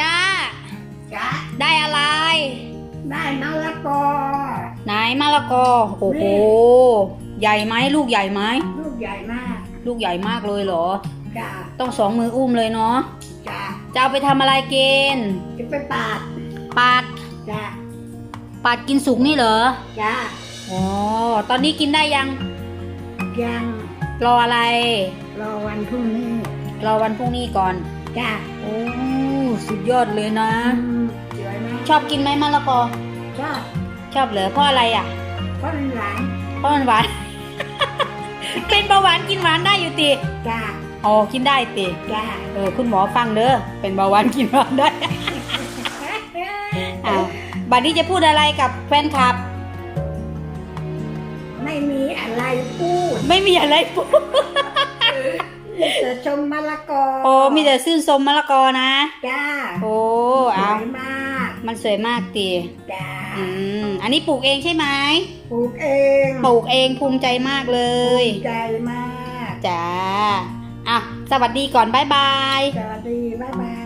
ย่า จ้ะได้อะไร ได้มะละกอไหนมะละกอ โอ้โห ใหญ่ไหมลูกใหญ่ไหม ลูกใหญ่มากลูกใหญ่มากเลยเหรอ จ้ะต้องสองมืออุ้มเลยเนาะ จ้ะจะเอาไปทำอะไรกินจะไปปาดปาดจ้ะปาดกินสุกนี่เหรอ จ้ะอ๋อ ตอนนี้กินได้ยัง ยังรออะไร รอวันพรุ่งนี้ รอวันพรุ่งนี้ก่อน จ้ะโอ้ สุดยอดเลยนะอืมสวยมากชอบกินไหมมะละกอ ชอบชอบเหรอเพราะอะไรอะ เพราะมันหวานเพราะมันหวาน เป็นเบาหวานกินหวานได้อยู่ติจ้าอ๋อกินได้ติจ้าเออคุณหมอฟังเด้อเป็นเบาหวานกินหวานได้อ้าวบัดนี้จะพูดอะไรกับแฟนคลับ ไม่มีอะไรพูด ไม่มีอะไรพูด มีแต่ชมมะละกอโอ้มีแต่ซื่นชมมะละกอนะจ้าโอ้สเอาวยมากมันสวยมากติจ้าอืมอันนี้ปลูกเองใช่ไหมปลูกเองปลูกเองภูมิใจมากเลยใจมาก จ้าอะสวัสดีก่อนบ๊ายบาย สวัสดี บ๊ายบาย